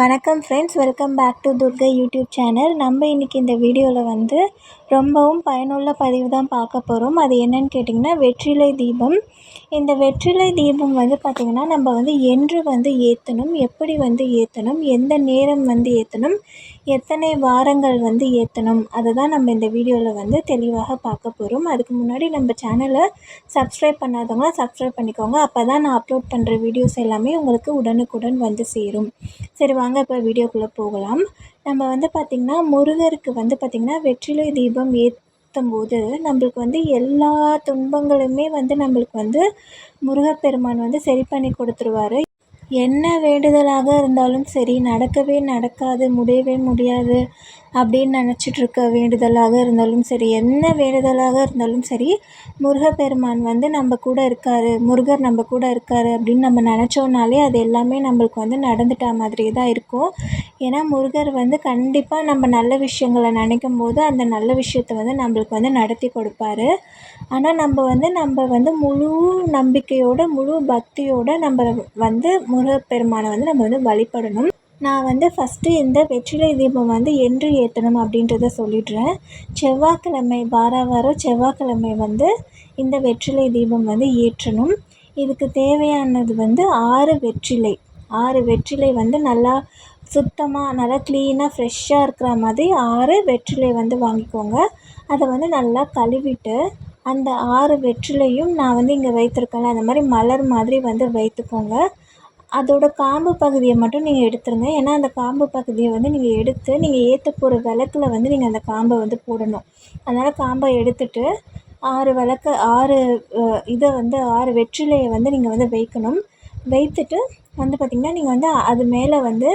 வணக்கம் friends welcome back to Durga YouTube channel நம்ம இன்றைக்கி இந்த வீடியோவில் வந்து ரொம்பவும் பயனுள்ள பதிவு தான் பார்க்க போகிறோம் அது என்னன்னு கேட்டிங்கன்னா வெற்றிலை தீபம். இந்த வெற்றிலை தீபம் வந்து பார்த்திங்கன்னா நம்ம வந்து என்று வந்து ஏற்றணும் எப்படி வந்து ஏற்றணும் எந்த நேரம் வந்து ஏற்றணும் எத்தனை வாரங்கள் வந்து ஏற்றணும் அதை தான் நம்ம இந்த வீடியோவில் வந்து தெளிவாக பார்க்க போகிறோம் அதுக்கு முன்னாடி நம்ம சேனலை சப்ஸ்கிரைப் பண்ணாதவங்க சப்ஸ்கிரைப் பண்ணிக்கோங்க. அப்போ தான் நான் அப்லோட் பண்ணுற வீடியோஸ் எல்லாமே உங்களுக்கு உடனுக்குடன் வந்து சேரும். சரி வாங்க இப்போ வீடியோக்குள்ளே போகலாம். நம்ம வந்து பார்த்திங்கன்னா முருகருக்கு வந்து பார்த்திங்கன்னா வெற்றிலை தீபம் ஏற்றும் போது நம்மளுக்கு வந்து எல்லா துன்பங்களுமே வந்து நம்மளுக்கு வந்து முருகப்பெருமான் வந்து சரி பண்ணி கொடுத்துருவாரு. என்ன வேண்டுதலாக இருந்தாலும் சரி நடக்கவே நடக்காது முடியவே முடியாது. அப்படின்னு நினச்சிட்ருக்க வேண்டுதலாக இருந்தாலும் சரி என்ன வேண்டுதலாக இருந்தாலும் சரி முருகப்பெருமான் வந்து நம்ம கூட இருக்கார் முருகர் நம்ம கூட இருக்கார் அப்படின்னு நம்ம நினச்சோன்னாலே அது எல்லாமே நம்மளுக்கு வந்து நடந்துட்டா மாதிரி தான் இருக்கும். ஏன்னா முருகர் வந்து கண்டிப்பாக நம்ம நல்ல விஷயங்களை நினைக்கும் போது அந்த நல்ல விஷயத்த வந்து நம்மளுக்கு வந்து நடத்தி கொடுப்பாரு. ஆனால் நம்ம வந்து நம்ம வந்து முழு நம்பிக்கையோடு முழு பக்தியோடு நம்ம வந்து முருகப்பெருமானை வந்து நம்ம வந்து வழிபடணும். நான் வந்து ஃபஸ்ட்டு இந்த வெற்றிலை தீபம் வந்து என்று ஏற்றணும் அப்படின்றத சொல்லிடுறேன். செவ்வாய்க்கிழமை வார வாரம் செவ்வாய்க்கிழமை வந்து இந்த வெற்றிலை தீபம் வந்து ஏற்றணும். இதுக்கு தேவையானது வந்து ஆறு வெற்றிலை. ஆறு வெற்றிலை வந்து நல்லா சுத்தமாக நல்லா க்ளீனாக ஃப்ரெஷ்ஷாக இருக்கிற மாதிரி ஆறு வெற்றிலை வந்து வாங்கிக்கோங்க. அதை வந்து நல்லா கழுவிட்டு அந்த ஆறு வெற்றிலையும் நான் வந்து இங்கே வைத்திருக்கேன்ல அந்த மாதிரி மலர் மாதிரி வந்து வைத்துக்கோங்க. அதோட காம்பு பகுதியை மட்டும் நீங்கள் எடுத்துருங்க. ஏன்னா அந்த காம்பு பகுதியை வந்து நீங்கள் எடுத்து நீங்கள் ஏற்ற போகிற விளக்குல வந்து நீங்கள் அந்த காம்பை வந்து போடணும். அதனால் காம்பை எடுத்துட்டு ஆறு விளக்க ஆறு இதை வந்து ஆறு வெற்றிலையை வந்து நீங்கள் வந்து வைக்கணும். வைத்துட்டு வந்து பார்த்திங்கன்னா நீங்கள் வந்து அது மேலே வந்து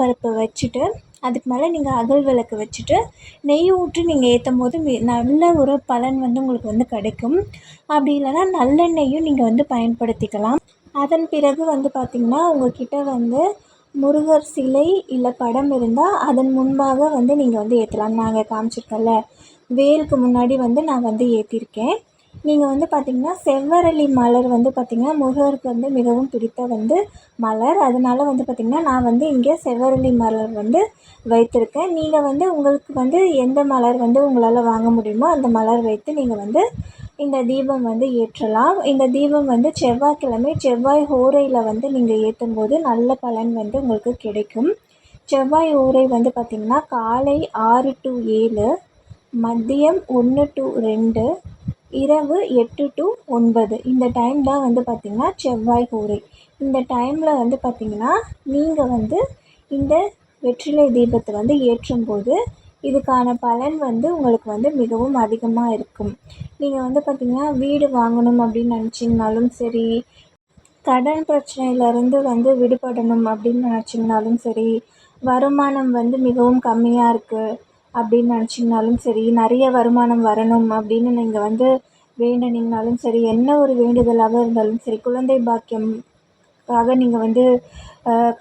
பருப்பு வச்சுட்டு அதுக்கு மேலே நீங்கள் அகல் விளக்கு வச்சுட்டு நெய் ஊற்றி நீங்கள் ஏற்றும் போது நல்ல ஒரு பலன் வந்து உங்களுக்கு வந்து கிடைக்கும். அப்படி இல்லைன்னா நல்லெண்ணெயும் நீங்கள் வந்து பயன்படுத்திக்கலாம். அதன் பிறகு வந்து பார்த்திங்கன்னா உங்கள்கிட்ட வந்து முருகர் சிலை இல்லை படம் இருந்தால் அதன் முன்பாக வந்து நீங்கள் வந்து ஏற்றலாம் நாங்கள் காமிச்சிருக்கேன்ல வேலுக்கு முன்னாடி வந்து நான் வந்து ஏற்றிருக்கேன் நீங்கள் வந்து பார்த்திங்கன்னா செவ்வரளி மலர் வந்து பார்த்திங்கன்னா முருகருக்கு வந்து மிகவும் பிடித்த வந்து மலர். அதனால் வந்து பார்த்திங்கன்னா நான் வந்து இங்கே செவ்வரளி மலர் வந்து வைத்திருக்கேன். நீங்கள் வந்து உங்களுக்கு வந்து எந்த மலர் வந்து உங்களால் வாங்க முடியுமோ அந்த மலர் வைத்து நீங்கள் வந்து இந்த தீபம் வந்து ஏற்றலாம். இந்த தீபம் வந்து செவ்வாய்க்கிழமை செவ்வாய் ஹோரையில் வந்து நீங்கள் ஏற்றும் போது நல்ல பலன் வந்து உங்களுக்கு கிடைக்கும். செவ்வாய் ஓரை வந்து பார்த்திங்கன்னா காலை ஆறு டு ஏழு மதியம் ஒன்று டு ரெண்டு இரவு எட்டு டு ஒன்பது. இந்த டைம் தான் வந்து பார்த்திங்கன்னா செவ்வாய் ஹோரை இந்த டைமில் வந்து பார்த்திங்கன்னா நீங்கள் வந்து இந்த வெற்றிலை தீபத்தை வந்து ஏற்றும்போது இதுக்கான பலன் வந்து உங்களுக்கு வந்து மிகவும் அதிகமாக இருக்கும். நீங்கள் வந்து பார்த்திங்கன்னா வீடு வாங்கணும் அப்படின்னு நினச்சிங்கனாலும் சரி கடன் பிரச்சனையிலேருந்து வந்து விடுபடணும் அப்படின்னு நினச்சிங்கனாலும் சரி வருமானம் வந்து மிகவும் கம்மியாக இருக்குது அப்படின்னு நினச்சிங்கனாலும் சரி நிறைய வருமானம் வரணும் அப்படின்னு நீங்கள் வந்து வேண்டினீங்கனாலும் சரி என்ன ஒரு வேண்டுதலாக இருந்தாலும் சரி குழந்தை பாக்கியம்காக நீங்கள் வந்து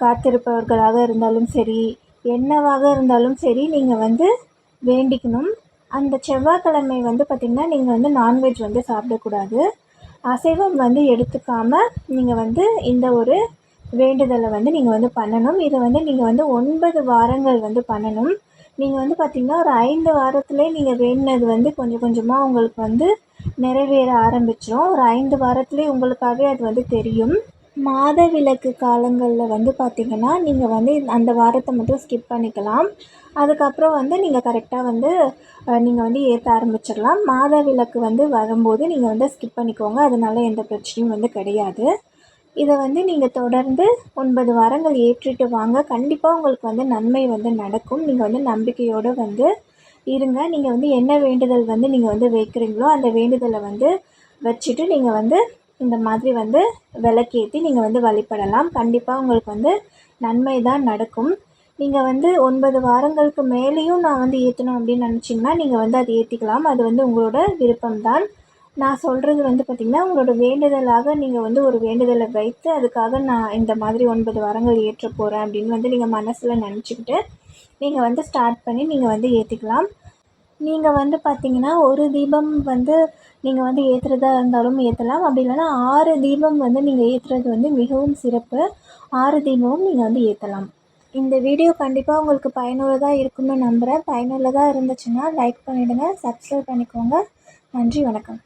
காத்திருப்பவர்களாக இருந்தாலும் சரி என்னவாக இருந்தாலும் சரி நீங்கள் வந்து வேண்டிக்கணும். அந்த செவ்வாய்க்கிழமை வந்து பார்த்திங்கன்னா நீங்கள் வந்து நான்வெஜ் வந்து சாப்பிடக்கூடாது. அசைவம் வந்து எடுத்துக்காமல் நீங்கள் வந்து இந்த ஒரு வேண்டுதலை வந்து நீங்கள் வந்து பண்ணணும். இதை வந்து நீங்கள் வந்து ஒன்பது வாரங்கள் வந்து பண்ணணும். நீங்கள் வந்து பார்த்திங்கன்னா ஒரு ஐந்து வாரத்துலேயே நீங்கள் வேண்டினது வந்து கொஞ்சம் கொஞ்சமாக உங்களுக்கு வந்து நிறைவேற ஆரம்பிச்சிடும் ஒரு ஐந்து வாரத்துலேயே உங்களுக்காகவே அது வந்து தெரியும். மாதவிலக்கு காலங்களில் வந்து பார்த்திங்கன்னா நீங்கள் வந்து அந்த வாரத்தை மட்டும் ஸ்கிப் பண்ணிக்கலாம். அதுக்கப்புறம் வந்து நீங்கள் கரெக்டாக வந்து நீங்கள் வந்து ஏற்ற ஆரம்பிச்சிடலாம். மாதவிலக்கு வந்து வரும்போது நீங்கள் வந்து ஸ்கிப் பண்ணிக்கோங்க. அதனால் எந்த பிரச்சனையும் வந்து கிடையாது. இதை வந்து நீங்கள் தொடர்ந்து ஒன்பது வாரங்கள் ஏற்றிட்டு வாங்க. கண்டிப்பாக உங்களுக்கு வந்து நன்மை வந்து நடக்கும். நீங்கள் வந்து நம்பிக்கையோடு வந்து இருங்க. நீங்கள் வந்து என்ன வேண்டுதல் வந்து நீங்கள் வந்து வைக்கிறீங்களோ அந்த வேண்டுதலை வந்து வச்சுட்டு நீங்கள் வந்து இந்த மாதிரி வந்து விளக்கேற்றி நீங்கள் வந்து வழிபடலாம். கண்டிப்பாக உங்களுக்கு வந்து நன்மை தான் நடக்கும். நீங்கள் வந்து ஒன்பது வாரங்களுக்கு மேலேயும் நான் வந்து ஏற்றணும் அப்படின்னு நினச்சிங்கன்னா நீங்கள் வந்து அதை ஏற்றிக்கலாம் அது வந்து உங்களோட விருப்பம் தான் நான் சொல்கிறது வந்து பார்த்திங்கன்னா உங்களோட வேண்டுதலாக நீங்கள் வந்து ஒரு வேண்டுதலை வைத்து அதுக்காக நான் இந்த மாதிரி ஒன்பது வாரங்கள் ஏற்ற போகிறேன் அப்படின்னு வந்து நீங்கள் மனசில் நினச்சிக்கிட்டு நீங்கள் வந்து ஸ்டார்ட் பண்ணி நீங்கள் வந்து ஏற்றிக்கலாம் நீங்கள் வந்து பார்த்தீங்கன்னா ஒரு தீபம் வந்து நீங்கள் வந்து ஏற்றுறதா இருந்தாலும் ஏற்றலாம் அப்படி இல்லைன்னா ஆறு தீபம் வந்து நீங்கள் ஏற்றுறது வந்து மிகவும் சிறப்பு. ஆறு தீபமும் நீங்கள் வந்து ஏற்றலாம் இந்த வீடியோ கண்டிப்பாக உங்களுக்கு பயனுள்ளதாக இருக்கும்னு நம்புகிறேன் பயனுள்ளதாக இருந்துச்சுன்னா லைக் பண்ணிவிடுங்க சப்ஸ்கிரைப் பண்ணிக்கோங்க. நன்றி வணக்கம்.